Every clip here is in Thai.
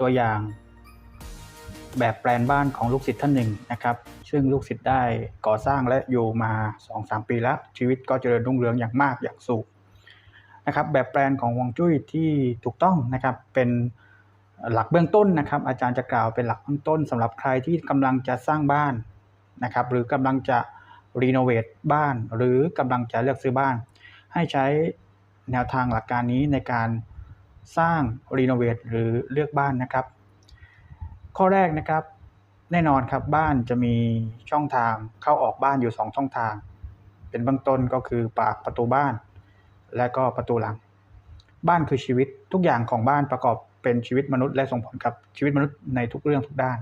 ตัวอย่างแบบแปลนบ้านของลูกศิษย์ท่านหนึ่งนะครับ ซึ่งลูกศิษย์ได้ก่อสร้างและอยู่มา 2-3 ปีแล้ว ชีวิตก็เจริญรุ่งเรืองอย่างมากอย่างสูงนะครับแบบแปลนของวงจุ้ยที่ถูกต้องนะครับเป็นหลักเบื้องต้นนะครับ อาจารย์จะกล่าวเป็นหลักเบื้องต้นสำหรับใครที่กำลังจะสร้างบ้านนะครับหรือกำลังจะรีโนเวทบ้าน หรือกำลังจะเลือกซื้อบ้าน ให้ใช้แนวทางหลักการนี้ในการ สร้างรีโนเวทหรือเลือกบ้านนะครับ ข้อแรกนะครับ แน่นอนครับบ้านจะมีช่องทางเข้าออกบ้านอยู่ 2 ช่องทาง เป็นเบื้องต้นก็คือปากประตูบ้าน และก็ประตูหลัง บ้านคือชีวิตทุกอย่างของบ้านประกอบเป็นชีวิตมนุษย์และส่งผลกับชีวิตมนุษย์ในทุกเรื่องทุกด้าน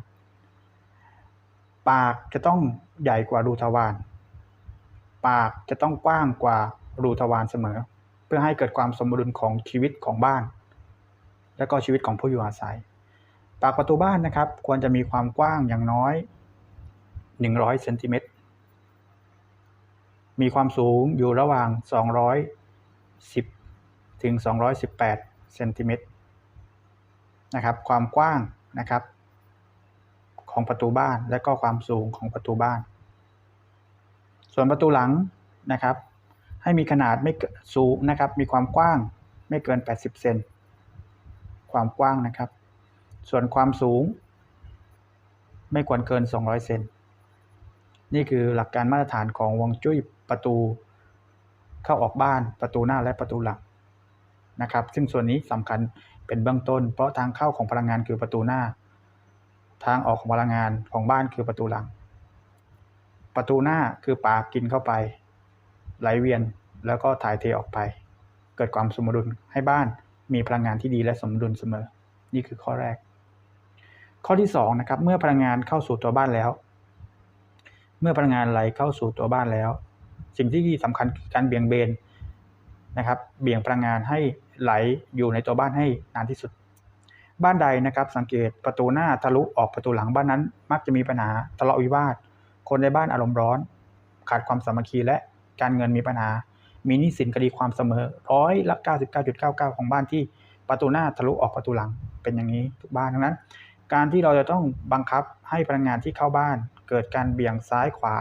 ปากจะต้องใหญ่กว่ารูทวารปากจะต้องกว้างกว่ารูทวารเสมอ เพื่อให้เกิดความสมดุลของชีวิตของบ้าน และก็ชีวิตของผู้อยู่อาศัย ปากประตูบ้านนะครับ ควรจะมีความกว้างอย่างน้อย 100เซนติเมตร มีความสูงอยู่ระหว่าง 210 ถึง 218เซนติเมตรนะครับ ความกว้างนะครับ ของประตูบ้านและก็ความสูงของประตูบ้าน ส่วนประตูหลังนะครับ ให้มีขนาดไม่สูงนะครับ มีความกว้างไม่เกิน 80 เซน ความกว้างนะครับ ส่วนความสูง ไม่ควรเกิน 200 เซน นี่คือหลักการมาตรฐานของวงจุ้ยประตูเข้าออกบ้านประตูหน้าและประตูหลังนะครับ ซึ่งส่วนนี้สำคัญเป็นเบื้องต้น เพราะทางเข้าของพลังงานคือประตูหน้า ทางออกของพลังงานของบ้านคือประตูหลัง ประตูหน้าคือปากกินเข้าไป ไหลเวียนแล้วก็ถ่ายเทออกไป เกิดความสมดุลให้บ้าน มีพลังงานที่ดีและสมดุลเสมอ นี่คือข้อแรก ข้อที่2นะครับ เมื่อพลังงานเข้าสู่ตัวบ้านแล้ว เมื่อพลังงานไหลเข้าสู่ตัวบ้านแล้ว สิ่งที่สำคัญคือการเบี่ยงเบนนะครับ เบี่ยงพลังงานให้ไหลอยู่ในตัวบ้านให้นานที่สุด บ้านใดนะครับ สังเกตประตูหน้าทะลุออกประตูหลังบ้านนั้น มักจะมีปัญหาทะเลาะวิวาท คนในบ้านอารมณ์ร้อน ขาดความสามัคคีและการเงินมีปัญหา มีนี้สินคดีความเสมอร้อยละ99.99 ของบ้านที่ประตูหน้าทะลุออกประตูหลังเป็นอย่างนี้ทุกบ้านทั้งนั้น การที่เราจะต้องบังคับให้พลังงานที่เข้าบ้าน เกิดการเบี่ยงซ้ายขวา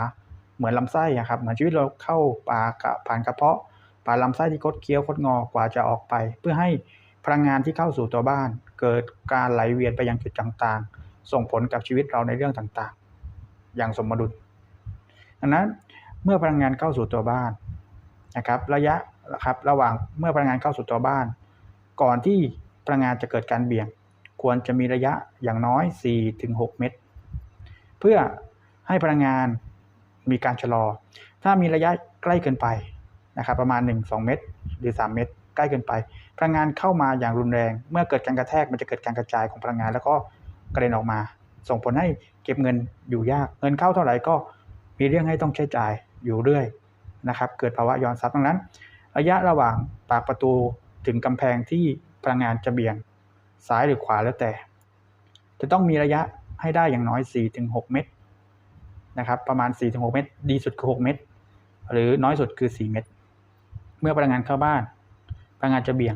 เหมือนลำไส้ครับเหมือนชีวิตเราเข้าปากผ่านกระเพาะผ่านลำไส้ที่คดเคี้ยวคดงอกว่าจะออกไป เพื่อให้พลังงานที่เข้าสู่ตัวบ้าน เกิดการไหลเวียนไปยังจุดต่างๆ ส่งผลกับชีวิตเราในเรื่องต่างๆ อย่างสมดุลดังนั้นเมื่อพลังงานเข้าสู่ตัวบ้าน นะครับระยะนะครับระหว่างเมื่อพลังงานเข้าสู่ตัวบ้าน ก่อนที่พลังงานจะเกิดการเบี่ยง ควรจะมีระยะอย่างน้อย 4-6 เมตร เพื่อให้พลังงานมีการชะลอ ถ้ามีระยะใกล้เกินไปนะครับประมาณ 1-2 เมตร หรือ 3 เมตร ใกล้เกินไป พลังงานเข้ามาอย่างรุนแรง เมื่อเกิดการกระแทกมันจะเกิดการกระจายของพลังงาน แล้วก็กระเด็นออกมา ส่งผลให้เก็บเงินอยู่ยาก เงินเข้าเท่าไหร่ก็มีเรื่องให้ต้องใช้จ่ายอยู่เรื่อย นะครับเกิดภาวะย้อนทรัพย์ดังนั้น ระยะระหว่างปากประตูถึงกำแพงที่พลังงานจะเบี่ยงซ้ายหรือขวาแล้วแต่ จะต้องมีระยะให้ได้อย่างน้อย 4-6 เมตรนะครับประมาณ 4-6 เมตร ดีสุดคือ 6 เมตร หรือน้อยสุดคือ 4 เมตร เมื่อพลังงานเข้าบ้าน พลังงานจะเบี่ยง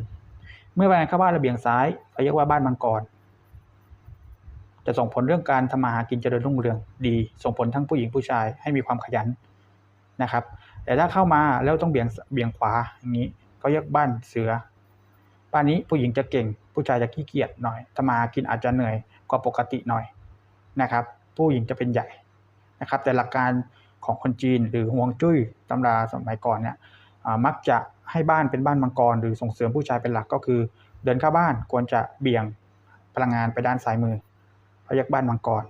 เมื่อพลังงานเข้าบ้านระเบี่ยงซ้ายเราเรียกว่าบ้านมังกรจะส่งผลเรื่องการทำมาหากินเจริญรุ่งเรืองดี ส่งผลทั้งผู้หญิงผู้ชายให้มีความขยันนะครับ แต่ถ้าเข้ามาแล้วต้องเบี่ยงเบี่ยงขวาอย่างนี้ก็เรียกบ้านเสือ บ้านนี้ผู้หญิงจะเก่ง ผู้ชายจะขี้เกียจหน่อยทำมาหากินอาจจะเหนื่อยกว่าปกติหน่อยนะครับ ผู้หญิงจะเป็นใหญ่นะครับ แต่หลักการของคนจีนหรือฮวงจุ้ยตำราสมัยก่อนเนี่ยมักจะให้บ้านเป็นบ้านมังกร หรือส่งเสริมผู้ชายเป็นหลักก็คือ เดินเข้าบ้านควรจะเบี่ยงพลังงานไปด้านซ้ายมือเขาเรียกบ้านมังกร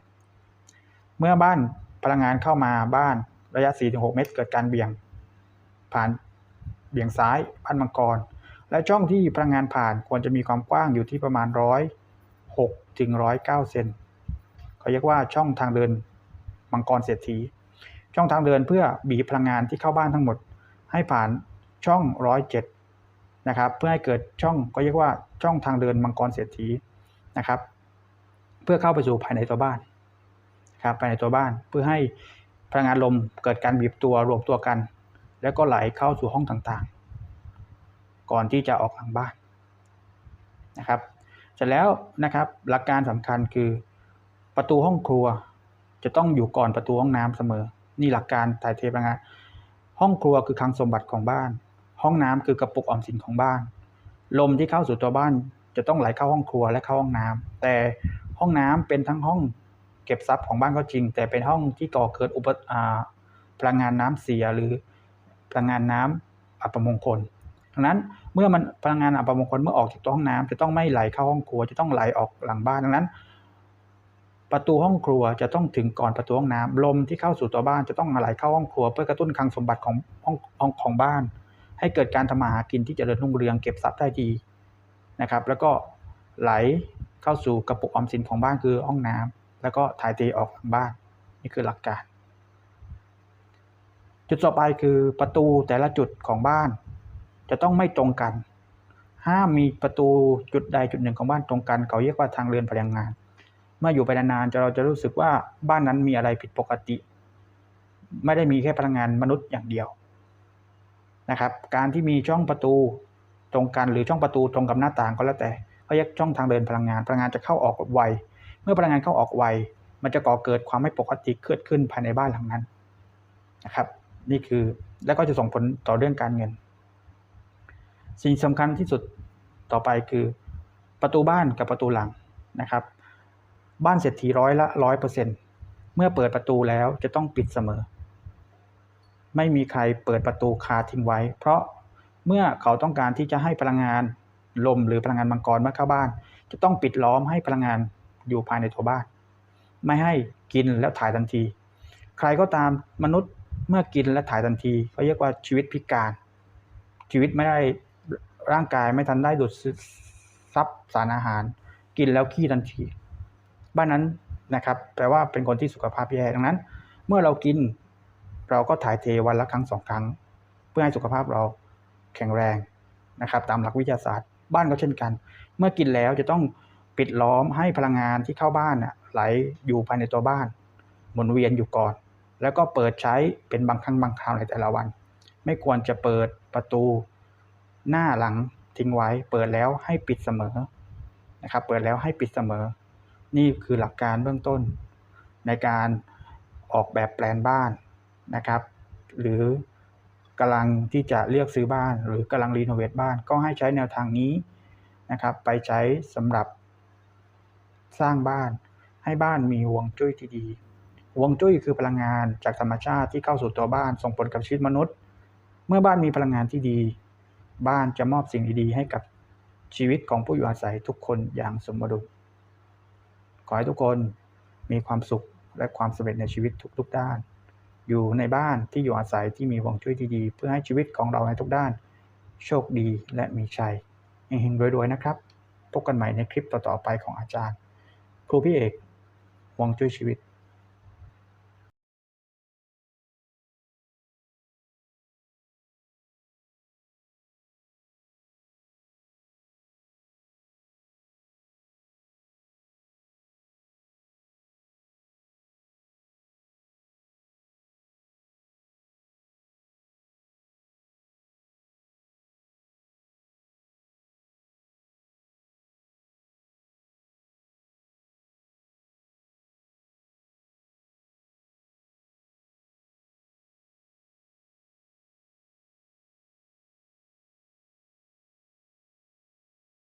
เมื่อบ้านพลังงานเข้ามาบ้านระยะ 4-6 เมตร เกิดการเบี่ยง ผ่านเบี่ยงซ้ายบ้านมังกร และช่องที่พลังงานผ่านควรจะมีความกว้างอยู่ที่ประมาณ106ถึง109เก้าเซนเขาเรียกว่าช่องทางเดินมังกรเศรษฐี ช่องทางเดินเพื่อบีบพลังงานที่เข้าบ้านทั้งหมด ให้ผ่านช่องร้อยเจ็ดนะครับเพื่อให้เกิดช่องก็เรียกว่าช่องทางเดินมังกรเศรษฐีนะครับ เพื่อเข้าไปสู่ภายในตัวบ้านครับภายในตัวบ้านเพื่อให้พลังงานลมเกิดการบีบตัวรวมตัวกัน แล้วก็ไหลเข้าสู่ห้องต่างๆ ก่อนที่จะออกหลังบ้านนะครับเสร็จแล้วนะครับหลักการสำคัญคือประตูห้องครัวจะต้องอยู่ก่อนประตูห้องน้ำเสมอ นี่หลักการถ่ายเทพลังงานห้องครัวคือคลังสมบัติของบ้าน ห้องน้ำคือกระปุกออมสินของบ้าน ลมที่เข้าสู่ตัวบ้านจะต้องไหลเข้าห้องครัวและเข้าห้องน้ำแต่ห้องน้ำเป็นทั้งห้องเก็บทรัพย์ของบ้านก็จริง แต่เป็นห้องที่ก่อเกิดอุปอพลังงานน้ำเสียหรือ พลังงานน้ำอัปมงคลดังนั้นเมื่อมันพลังงานอัปมงคลเมื่อออกจากตัวห้องน้ำจะต้องไม่ไหลเข้าห้องครัว จะต้องไหลออกหลังบ้านดังนั้น ประตูห้องครัวจะต้องถึงก่อนประตูห้องน้ำลมที่เข้าสู่ตัวบ้านจะต้องไหลเข้าห้องครัว เพื่อกระตุ้นคลังสมบัติของห้องของของบ้าน ให้เกิดการทำมาหากินที่จเจริญรุ่งเรืองเก็บทรัพย์ได้ดีนะครับ แล้วก็ไหลเข้าสู่กระปุกออมสินของบ้านคือห้องน้ำแล้วก็ถ่ายเทออกหลังบ้าน นี่คือหลักการ จุดต่อไปคือประตูแต่ละจุดของบ้าน จะต้องไม่ตรงกัน ห้ามมีประตูจุดใดจุดหนึ่งของบ้านตรงกัน เขาเรียกว่าทางเรือนพลังงาน เมื่ออยู่ไปนานๆจะเราจะรู้สึกว่าบ้านนั้นมีอะไรผิดปกติ ไม่ได้มีแค่พลังงานมนุษย์อย่างเดียวนะครับ การที่มีช่องประตูตรงกันหรือช่องประตูตรงกับหน้าต่างก็แล้วแต่เขาเรียกช่องทางเดินพลังงาน พลังงานจะเข้าออกไว เมื่อพลังงานเข้าออกไว มันจะก่อเกิดความไม่ปกติเกิดขึ้นภายในบ้านหลังนั้นนะครับ นี่คือแล้วก็จะส่งผลต่อเรื่องการเงิน สิ่งสำคัญที่สุดต่อไปคือประตูบ้านกับประตูหลังนะครับ บ้านเศรษฐีร้อยละร้อยเปอร์เซ็นเมื่อเปิดประตูแล้วจะต้องปิดเสมอ ไม่มีใครเปิดประตูคาทิ้งไว้ เพราะเมื่อเขาต้องการที่จะให้พลังงานลมหรือพลังงานมังกรมาเข้าบ้าน จะต้องปิดล้อมให้พลังงานอยู่ภายในตัวบ้าน ไม่ให้กินแล้วถ่ายทันที ใครก็ตามมนุษย์ เมื่อกินและถ่ายทันทีเขาเรียกว่าชีวิตพิการ ชีวิตไม่ได้ร่างกายไม่ทันได้ดูดซับสารอาหาร กินแล้วขี้ทันที บ้านนั้นนะครับแปลว่าเป็นคนที่สุขภาพแย่ดังนั้น เมื่อเรากินเราก็ถ่ายเทวันละครั้งสองครั้ง เพื่อให้สุขภาพเราแข็งแรงนะครับ ตามหลักวิทยาศาสตร์ บ้านก็เช่นกัน เมื่อกินแล้วจะต้องปิดล้อมให้พลังงานที่เข้าบ้านไหลอยู่ภายในตัวบ้านหมุนเวียนอยู่ก่อน แล้วก็เปิดใช้เป็นบางครั้งบางคราวในแต่ละวัน ไม่ควรจะเปิดประตูหน้าหลังทิ้งไว้ เปิดแล้วให้ปิดเสมอนะครับ เปิดแล้วให้ปิดเสมอ นี่คือหลักการเบื้องต้น ในการออกแบบแปลนบ้านนะครับ หรือกำลังที่จะเลือกซื้อบ้าน หรือกำลังรีโนเวทบ้าน ก็ให้ใช้แนวทางนี้นะครับ ไปใช้สำหรับสร้างบ้านให้บ้านมีห่วงจุ้ยที่ดี วงจุ้ยคือพลังงานจากธรรมชาติที่เข้าสู่ตัวบ้านส่งผลกับชีวิตมนุษย์ เมื่อบ้านมีพลังงานที่ดี บ้านจะมอบสิ่งดีๆ ให้กับชีวิตของผู้อยู่อาศัยทุกคนอย่างสมดุลขอให้ทุกคนมีความสุขและความสำเร็จในชีวิตทุก ๆ ด้าน อยู่ในบ้านที่อยู่อาศัยที่มีวงจุ้ยที่ดี เพื่อให้ชีวิตของเราในทุกด้าน โชคดีและมีชัยเฮงๆรวยๆนะครับ พบกันใหม่ในคลิปต่อๆไปของอาจารย์ ครูพี่เอกวงจุ้ยชีวิต